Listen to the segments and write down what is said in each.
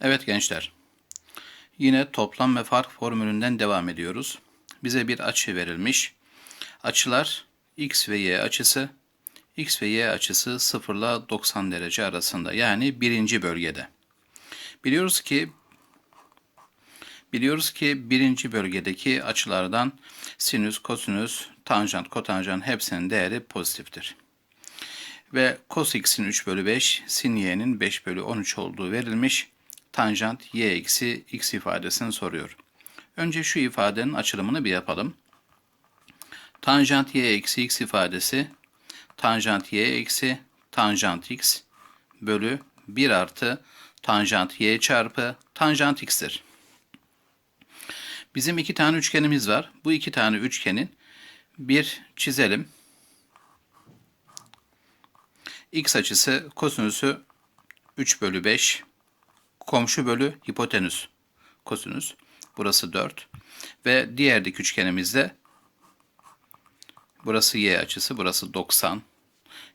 Evet gençler. Yine toplam ve fark formülünden devam ediyoruz. Bize bir açı verilmiş. Açılar x ve y açısı. x ve y açısı 0 ile 90 derece arasında. Yani birinci bölgede. Biliyoruz ki biliyoruz ki birinci bölgedeki açılardan sinüs, kosinüs, tanjant, kotanjant hepsinin değeri pozitiftir. Ve cos x'in 3 bölü 5, sin y'nin 5 bölü 13 olduğu verilmiş. Tanjant y eksi x ifadesini soruyor. Önce şu ifadenin açılımını bir yapalım. Tanjant y eksi x ifadesi tanjant y eksi tanjant x bölü 1 artı tanjant y çarpı tanjant x'tir. Bizim iki tane üçgenimiz var. Bu iki tane üçgenin bir çizelim. X açısı kosinüsü 3 bölü 5 komşu bölü hipotenüs kosinüs. Burası 4. Ve diğer dik üçgenimizde burası y açısı, burası 90.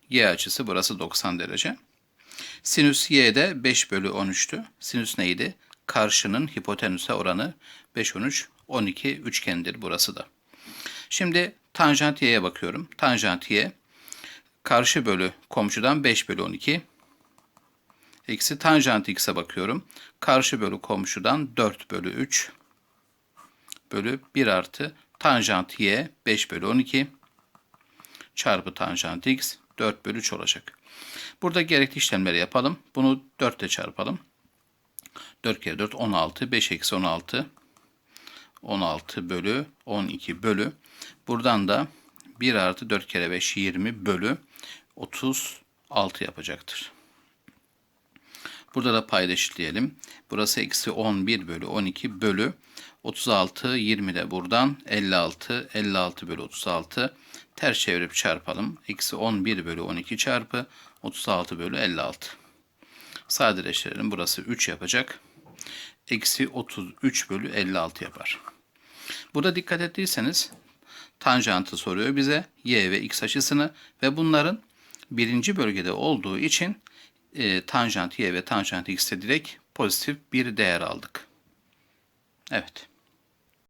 Y açısı burası 90 derece. Sinüs y de 5 bölü 13'tü. Sinüs neydi? Karşının hipotenüse oranı 5, 13, 12 üçgendir burası da. Şimdi tanjant y'ye bakıyorum. Tanjant y karşı bölü komşudan 5 bölü 12. Eksi tanjant x'e bakıyorum. Karşı bölü komşudan 4 bölü 3 bölü 1 artı tanjant y 5 bölü 12 çarpı tanjant x 4 bölü 3 olacak. Burada gerekli işlemleri yapalım. Bunu 4 ile çarpalım. 4 kere 4 16. 5 eksi 16 16 bölü 12 bölü. Buradan da 1 artı 4 kere 5 20 bölü 36 yapacaktır. Burada da payda eşitleyelim. Burası eksi 11 bölü 12 bölü 36 20 de buradan 56 56 bölü 36 ters çevirip çarpalım. Eksi 11 bölü 12 çarpı 36 bölü 56. Sadeleştirelim. Burası 3 yapacak. Eksi 33 bölü 56 yapar. Burada dikkat ettiyseniz tanjantı soruyor bize. Y ve x açısını ve bunların birinci bölgede olduğu için e, tanjant y ve tanjant x'te direkt pozitif bir değer aldık. Evet.